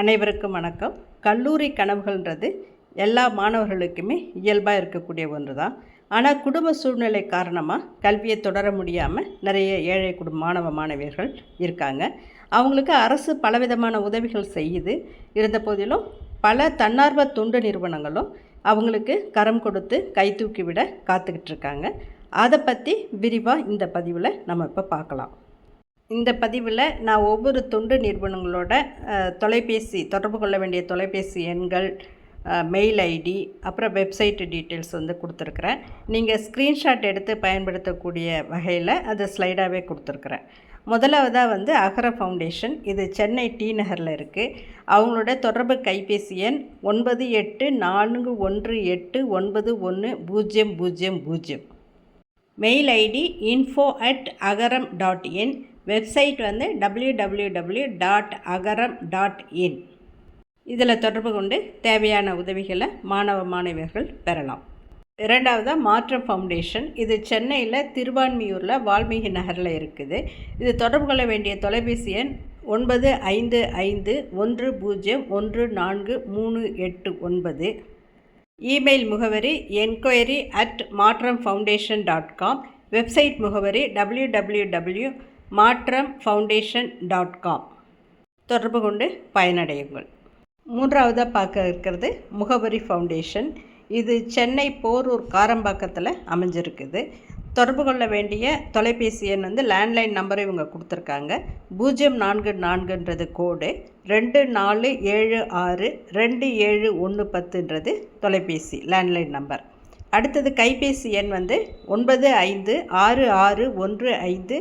அனைவருக்கும் வணக்கம். கல்லூரி கனவுகள்ன்றது எல்லா மாணவர்களுக்குமே இயல்பாக இருக்கக்கூடிய ஒன்று தான் ஆனால் குடும்ப சூழ்நிலை காரணமாக கல்வியை தொடர முடியாமல் நிறைய ஏழை குடும்ப மாணவ மாணவியர்கள் இருக்காங்க. அவங்களுக்கு அரசு பலவிதமான உதவிகள் செய்யுது. இருந்த போதிலும் பல தன்னார்வ தொண்டு நிறுவனங்களும் அவங்களுக்கு கரம் கொடுத்து கை தூக்கி விட காத்துக்கிட்டு இருக்காங்க. அதை பற்றி விரிவாக இந்த பதிவில் நம்ம இப்போ பார்க்கலாம். இந்த பதிவில் நான் ஒவ்வொரு தொண்டு நிறுவனங்களோட தொலைபேசி தொடர்பு கொள்ள வேண்டிய தொலைபேசி எண்கள் மெயில் ஐடி அப்புறம் வெப்சைட் டீட்டெயில்ஸ் வந்து கொடுத்துருக்குறேன். நீங்கள் ஸ்க்ரீன்ஷாட் எடுத்து பயன்படுத்தக்கூடிய வகையில் அது ஸ்லைடாகவே கொடுத்துருக்குறேன். முதலாவதாக வந்து அகர ஃபவுண்டேஷன் இது சென்னை டி நகரில் இருக்குது அவங்களோட தொடர்பு கைபேசி எண் ஒன்பது எட்டு நான்கு ஒன்று எட்டு ஒன்பது ஒன்று பூஜ்ஜியம் பூஜ்ஜியம் பூஜ்ஜியம் mail ID info at Agaram dot in website வந்து W W W dot Agaram dot in இதில் தொடர்பு கொண்டு தேவையான உதவிகளை மாணவ மாணவியர்கள் பெறலாம். இரண்டாவதாக மாற்றம் ஃபவுண்டேஷன். இது சென்னையில் திருவான்மியூரில் வால்மீகி நகரில் இருக்குது. இது தொடர்பு கொள்ள வேண்டிய தொலைபேசி எண் ஒன்பது ஐந்து ஐந்து ஒன்று பூஜ்ஜியம் ஒன்று நான்கு மூணு எட்டு ஒன்பது. இமெயில் முகவரி enquiry at Maatram foundation dot com website முகவரி W W W Maatram foundation dot com தொடர்பு கொண்டு பயனடையுங்கள். மூன்றாவதாக பார்க்க இருக்கிறது முகவரி ஃபவுண்டேஷன் இது சென்னை போரூர் காரம்பாக்கத்தில் அமைஞ்சிருக்குது. தொடர்பு கொள்ள வேண்டிய தொலைபேசி எண் வந்து லேண்ட்லைன் நம்பரை இவங்க கொடுத்துருக்காங்க. பூஜ்ஜியம் நான்கு நான்குன்றது கோடு ரெண்டு நாலு ஏழு ஆறு ரெண்டு ஏழு ஒன்று பத்துன்றது தொலைபேசி லேண்ட்லைன் நம்பர் அடுத்தது கைபேசி எண் வந்து ஒன்பது ஐந்து ஆறு ஆறு ஒன்று ஐந்து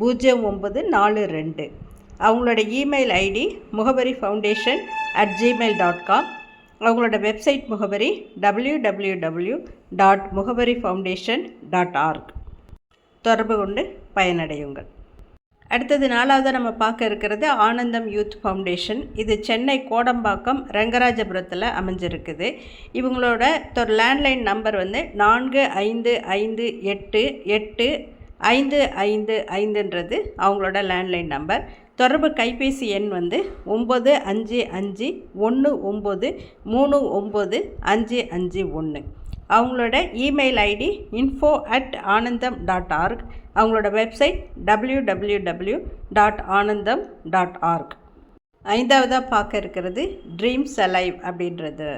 பூஜ்ஜியம் ஒம்பது நாலு ரெண்டு. அவங்களோட email ID Muhavari foundation at gmail dot com அவங்களோட வெப்சைட் முகவரி W W W dot Muhavari foundation dot org தொடர்பு கொண்டு பயனடையுங்கள். அடுத்தது நாலாவது நம்ம பார்க்க இருக்கிறது ஆனந்தம் யூத் ஃபவுண்டேஷன். இது சென்னை கோடம்பாக்கம் ரங்கராஜபுரத்தில் அமைஞ்சிருக்குது. இவங்களோட தொ லேண்ட்லைன் நம்பர் வந்து நான்கு ஐந்து ஐந்து எட்டு எட்டு ஐந்து ஐந்து ஐந்துன்றது அவங்களோட லேண்ட்லைன் நம்பர் தொடர்பு கைபேசி எண் வந்து ஒம்பது அஞ்சு அஞ்சு ஒன்று ஒம்பது மூணு ஒம்பது அஞ்சு அஞ்சு ஒன்று அவங்களோட email ID info at Anandham dot org அவங்களோட website W W W dot Anandham dot org ஐந்தாவதாக பார்க்க இருக்கிறது ட்ரீம்ஸ் அலைவ் அப்படின்றது.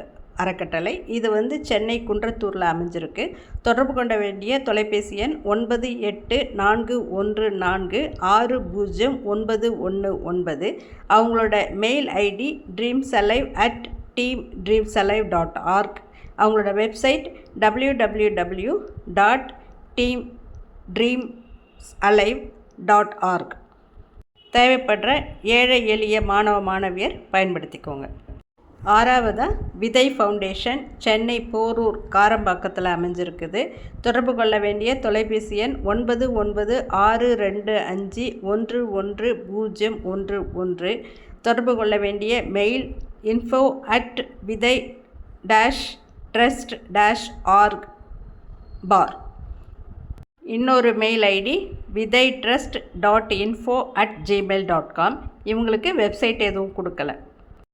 அறக்கட்டளை. இது வந்து சென்னை குன்றத்தூரில் அமைஞ்சிருக்கு. தொடர்பு கொண்ட வேண்டிய தொலைபேசி எண் ஒன்பது எட்டு நான்கு ஒன்று நான்கு ஆறு பூஜ்ஜியம் ஒன்பது ஒன்று ஒன்பது. அவங்களோட mail ID dreams alive at team dreams alive dot org அவங்களோட website W W W dot team dreams alive dot org தேவைப்படுற ஏழை எளிய மாணவ மாணவியர் பயன்படுத்திக்கோங்க ஆறாவதாக விதை ஃபவுண்டேஷன் சென்னை போரூர் காரம்பாக்கத்தில் அமைஞ்சிருக்குது. தொடர்பு கொள்ள வேண்டிய தொலைபேசி எண் ஒன்பது ஒன்பது ஆறு ரெண்டு அஞ்சு ஒன்று ஒன்று பூஜ்ஜியம் ஒன்று ஒன்று. தொடர்பு கொள்ள வேண்டிய mail info at Vidhai dash trust dash org பார் இன்னொரு mail ID Vidhai trust dot info at gmail dot com இவங்களுக்கு வெப்சைட் எதுவும் கொடுக்கல.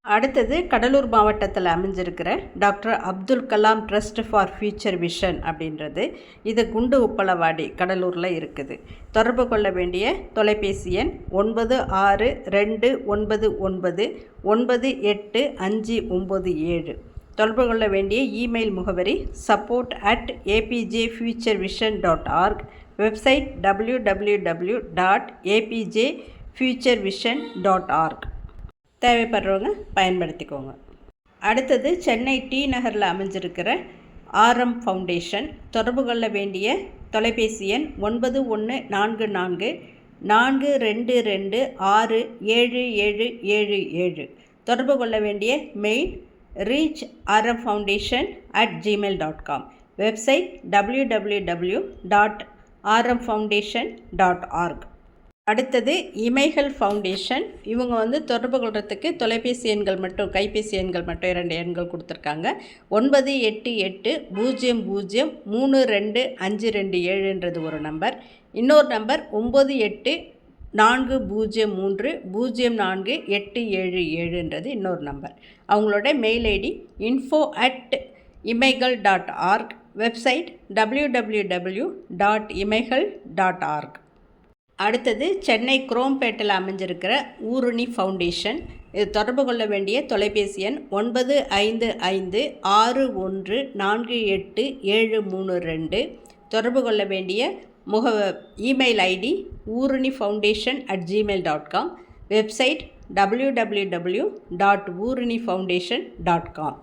அடுத்தது கடலூர் மாவட்டத்தில் அமைஞ்சிருக்கிற doctor Abdul Kalam trust for future vision அப்படின்றது. இது குண்டு உப்பளவாடி கடலூரில் இருக்குது. தொடர்பு கொள்ள வேண்டிய தொலைபேசி எண் ஒன்பது ஆறு ரெண்டு ஒன்பது ஒன்பது ஒன்பது எட்டு அஞ்சு ஒம்பது ஏழு. தொடர்பு கொள்ள வேண்டிய இமெயில் முகவரி support at APJ future vision dot org website W W W dot APJ future vision dot org தேவைப்படுறவங்க பயன்படுத்திக்கோங்க. அடுத்தது சென்னை டி நகரில் அமைஞ்சிருக்கிற ஆர்எம் ஃபவுண்டேஷன். தொடர்பு கொள்ள வேண்டிய தொலைபேசி எண் ஒன்பது ஒன்று நான்கு நான்கு நான்கு ரெண்டு ரெண்டு ஆறு ஏழு ஏழு ஏழு ஏழு. தொடர்பு கொள்ள வேண்டிய mail reach RM foundation at gmail dot com website W W W dot RM foundation dot org அடுத்தது இமைகள் ஃபவுண்டேஷன் இவங்க வந்து தொடர்பு கொள்கிறதுக்கு தொலைபேசி எண்கள் மட்டும் கைபேசி எண்கள் மட்டும் இரண்டு எண்கள் கொடுத்துருக்காங்க. ஒன்பது எட்டு எட்டு பூஜ்ஜியம் பூஜ்ஜியம் மூணு ரெண்டு அஞ்சு ரெண்டு ஏழுன்றது ஒரு நம்பர். இன்னொரு நம்பர் ஒம்பது எட்டு நான்கு பூஜ்ஜியம் மூன்று பூஜ்ஜியம் நான்கு எட்டு ஏழு ஏழுன்றது இன்னொரு நம்பர். அவங்களோட mail ID info at Imaigal dot org website W W W dot Imaigal dot org அடுத்தது சென்னை குரோம்பேட்டில் அமைஞ்சிருக்கிற ஊருணி ஃபவுண்டேஷன். இது தொடர்பு கொள்ள வேண்டிய தொலைபேசி எண் ஒன்பது ஐந்து ஐந்து ஆறு ஒன்று நான்கு எட்டு ஏழு மூணு ரெண்டு. தொடர்பு கொள்ள வேண்டிய முக email ID Oorani foundation at gmail dot com website W W W dot Oorani foundation dot com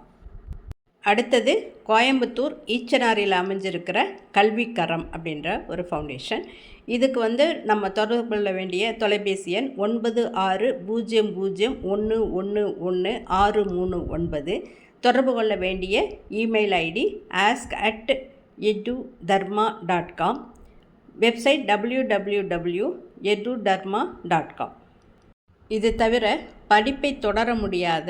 அடுத்தது கோயம்புத்தூர் ஈச்சனாரியில் அமைஞ்சிருக்கிற கல்விக்கரம் அப்படின்ற ஒரு ஃபவுண்டேஷன் இதுக்கு வந்து நம்ம தொடர்பு கொள்ள வேண்டிய தொலைபேசி எண் ஒன்பது ஆறு பூஜ்ஜியம் பூஜ்ஜியம் ஒன்று ஒன்று ஒன்று ஆறு மூணு ஒன்பது. தொடர்பு கொள்ள வேண்டிய இமெயில் ஐடி ஆஸ்க் அட் எட்டு Dharma dot com website W W W எட்டு தர்மா டாட் காம் இது தவிர படிப்பை தொடர முடியாத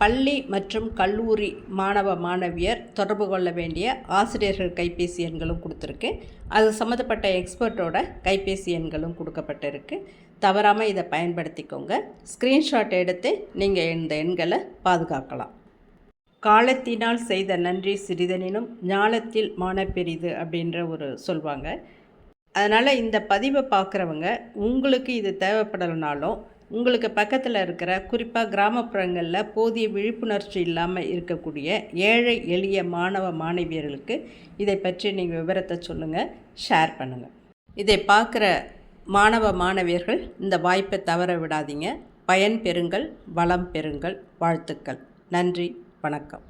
பள்ளி மற்றும் கல்லூரி மாணவ மாணவியர் தொடர்பு கொள்ள வேண்டிய ஆசிரியர்கள் கைபேசி எண்களும் கொடுத்துருக்கு. அது சம்மந்தப்பட்ட எக்ஸ்பர்ட்டோட கைபேசி எண்களும் கொடுக்கப்பட்டிருக்கு. தவறாமல் இதை பயன்படுத்திக்கோங்க. ஸ்க்ரீன்ஷாட் எடுத்து நீங்கள் இந்த எண்களை பாதுகாக்கலாம். காலத்தினால் செய்த நன்றி சிறிதனினும் ஞாலத்தில் மானப்பெரிது அப்படின்ற ஒரு சொல்வாங்க. அதனால் இந்த பதிவை பார்க்குறவங்க உங்களுக்கு இது தேவைப்படலைனாலும் உங்களுக்கு பக்கத்தில் இருக்கிற குறிப்பாக கிராமப்புறங்களில் போதிய விழிப்புணர்ச்சி இல்லாமல் இருக்கக்கூடிய ஏழை எளிய மாணவ மாணவியர்களுக்கு இதை பற்றி நீங்கள் விவரத்தை சொல்லுங்கள் ஷேர் பண்ணுங்கள் இதை பார்க்குற மாணவ மாணவியர்கள் இந்த வாய்ப்பை தவற விடாதீங்க. பயன் பெறுங்கள் வளம் பெறுங்கள். வாழ்த்துக்கள். நன்றி. வணக்கம்.